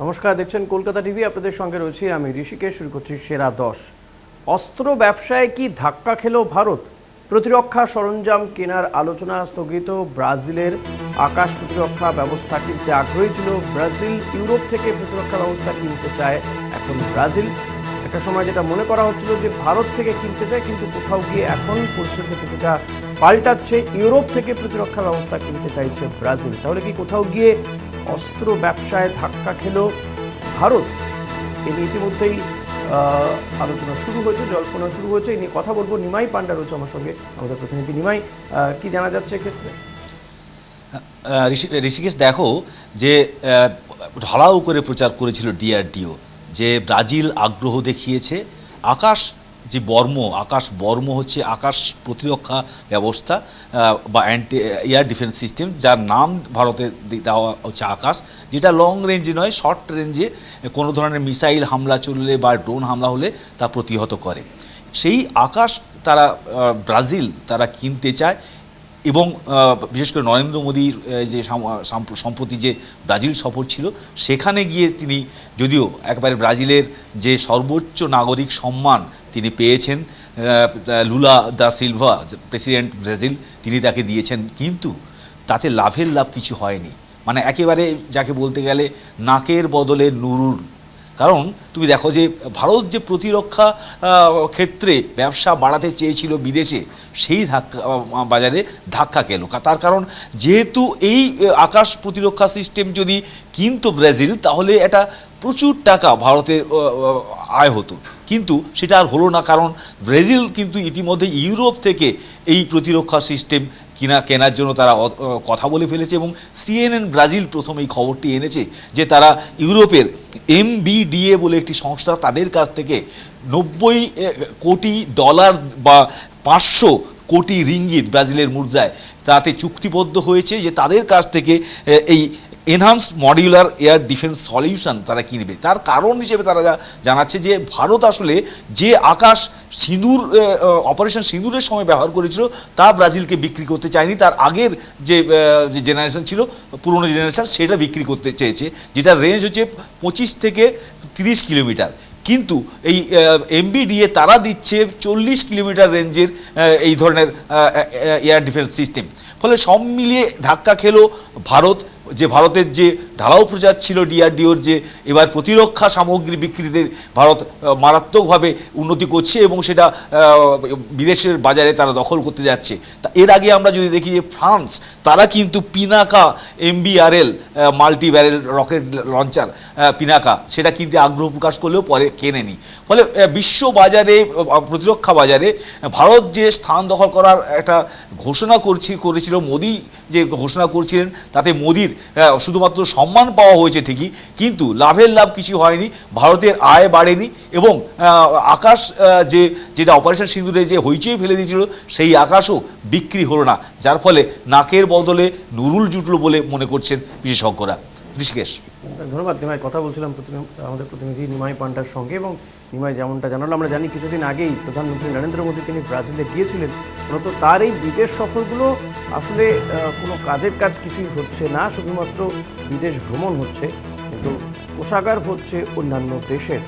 নমস্কার, দেখছেন কলকাতা টিভি, আপনাদের সঙ্গে রয়েছি আমি ঋষিকেশ, শুরু করছি সেরা দশ। অস্ত্র ব্যবসায় কি ধাক্কা খেল ভারত? প্রতিরক্ষা সরঞ্জাম কেনার আলোচনা স্থগিত, ব্রাজিলের আকাশ প্রতিরক্ষা ব্যবস্থা কিনতে আগ্রহী ছিল ব্রাজিল, ইউরোপ থেকে প্রতিরক্ষা ব্যবস্থা কিনতে চায় এখন ব্রাজিল। একটা সময় যেটা মনে করা হচ্ছিল যে ভারত থেকে কিনতে চায়, কিন্তু কোথাও গিয়ে এখন পরিস্থিতি কিছুটা পাল্টাচ্ছে। ইউরোপ থেকে প্রতিরক্ষা ব্যবস্থা কিনতে চাইছে ব্রাজিল। তাহলে কি কোথাও গিয়ে অস্ত্র ব্যবসায় ধাক্কা খেল ভারত। এ নিয়ে ইতিমধ্যেই আলোচনা শুরু হয়েছে, জল্পনা শুরু হয়েছে। এই নিয়ে কথা বলব নিমাই পান্ডা রয়েছে আমার সঙ্গে, আমাদের প্রতিনিধি নিমাই। কি জানা যাচ্ছে এক্ষেত্রে? ঋষিকেশ, দেখো যে ঢালাও করে প্রচার করেছিল ডিআরডিও, যে ব্রাজিল আগ্রহ দেখিয়েছে, আকাশ যে বর্ম, আকাশ বর্ম হচ্ছে আকাশ প্রতিরক্ষা ব্যবস্থা বা অ্যান্টি এয়ার ডিফেন্স সিস্টেম যার নাম ভারতে দেওয়া হচ্ছে আকাশ, যেটা লং রেঞ্জে নয় শর্ট রেঞ্জে কোনো ধরনের মিসাইল হামলা চললে বা ড্রোন হামলা হলে তা প্রতিহত করে। সেই আকাশ তারা ব্রাজিল তারা কিনতে চায় এবং বিশেষ করে নরেন্দ্র মোদীর যে সম্প্রতি যে ব্রাজিল সফর ছিল, সেখানে গিয়ে তিনি যদিও একবারে ব্রাজিলের যে সর্বোচ্চ নাগরিক সম্মান তিনি পেয়েছেন Lula da Silva, president Brazil, তিনি তাকে দিয়েছেন, কিন্তু তাতে লাভের লাভ কিছু হয়নি। মানে একেবারে যাকে বলতে গেলে, নাকের বদলে নুরুল কারণ তুমি দেখো যে ভারত যে প্রতিরক্ষা ক্ষেত্রে ব্যবসা বাড়াতে চেয়েছিল বিদেশে, সেই ধাক্কা বাজারে ধাক্কা খেলো। তার কারণ যেহেতু এই আকাশ প্রতিরক্ষা সিস্টেম যদি কিনতো ব্রাজিল, তাহলে এটা প্রচুর টাকা ভারতের আয় হতো। কিন্তু সেটা আর হলো না, কারণ ব্রাজিল কিন্তু ইতিমধ্যে ইউরোপ থেকে এই প্রতিরক্ষা সিস্টেম কিনা কেনার জন্য তারা কথা বলে ফেলেছে এবং সিএনএন ব্রাজিল প্রথম এই খবরটি এনেছে যে তারা ইউরোপের এমবিডিএ বলে একটি সংস্থা তাদের কাছ থেকে নব্বই কোটি ডলার বা পাঁচশো কোটি রিঙ্গিত ব্রাজিলের মুদ্রায় তাতে চুক্তিবদ্ধ হয়েছে যে তাদের কাছ থেকে এই enhance modular air defence solution তারা কিনবে তার কারণ হিসেবে তারা জানাচ্ছে যে, ভারত আসলে যে আকাশ সিঁদুর অপারেশন সিঁদুরের সময় ব্যবহার করেছিল, তা ব্রাজিলকে বিক্রি করতে চায়নি। তার আগের যে যে জেনারেশন ছিল, পুরনো জেনারেশন সেটা বিক্রি করতে চেয়েছে যেটা রেঞ্জ হচ্ছে পঁচিশ থেকে তিরিশ কিলোমিটার। কিন্তু এই এমবিডিএ তারা দিচ্ছে চল্লিশ কিলোমিটার রেঞ্জের এই ধরনের এয়ার ডিফেন্স সিস্টেম ফলে সব মিলিয়ে ধাক্কা খেলো ভারত। যে ভারতের যে ঢালাও প্রচার ছিল ডিআরডিওর যে এবার প্রতিরক্ষা সামগ্রী বিক্রিতে ভারত মারাত্মকভাবে উন্নতি করছে এবং সেটা বিদেশের বাজারে তারা দখল করতে যাচ্ছে। তা এর আগে আমরা যদি দেখি যে ফ্রান্স, তারা কিন্তু Pinaka MBRL multi barrel rocket launcher Pinaka, সেটা কিনতে আগ্রহ প্রকাশ করলেও পরে কেনেনি। ফলে বিশ্ব বাজারে প্রতিরক্ষা বাজারে ভারত যে স্থান দখল করার একটা ঘোষণা করছি, করেছিল মোদি যে ঘোষণা করছিলেন, তাতে মোদির শুধুমাত্র সম্মান পাওয়া হয়েছে ঠিকই, কিন্তু লাভের লাভ কিছু হয়নি, ভারতের আয় বাড়েনি এবং আকাশ যে, যেটা অপারেশন সিঁদুরে যে হইচই ফেলে দিয়েছিল, সেই আকাশও বিক্রি হলো না, যার ফলে নাকের বদলে নুরুল জুটলো বলে মনে করছেন বিশেষজ্ঞরা। ঋষিকেশ। ধন্যবাদ, নিমাই, কথা বলছিলাম আমাদের প্রতিনিধি নিমাই পান্ডার সঙ্গে এবং নিমাই যেমনটা জানালো, আমরা জানি কিছুদিন আগেই প্রধানমন্ত্রী নরেন্দ্র মোদী তিনি ব্রাজিলে গিয়েছিলেন। মূলত তার এই বিদেশ সফরগুলো আসলে কোনো কাজের কাজ কিছুই হচ্ছে না, শুধুমাত্র বিদেশ ভ্রমণ হচ্ছে, কিন্তু কোষাগার হচ্ছে অন্যান্য দেশের।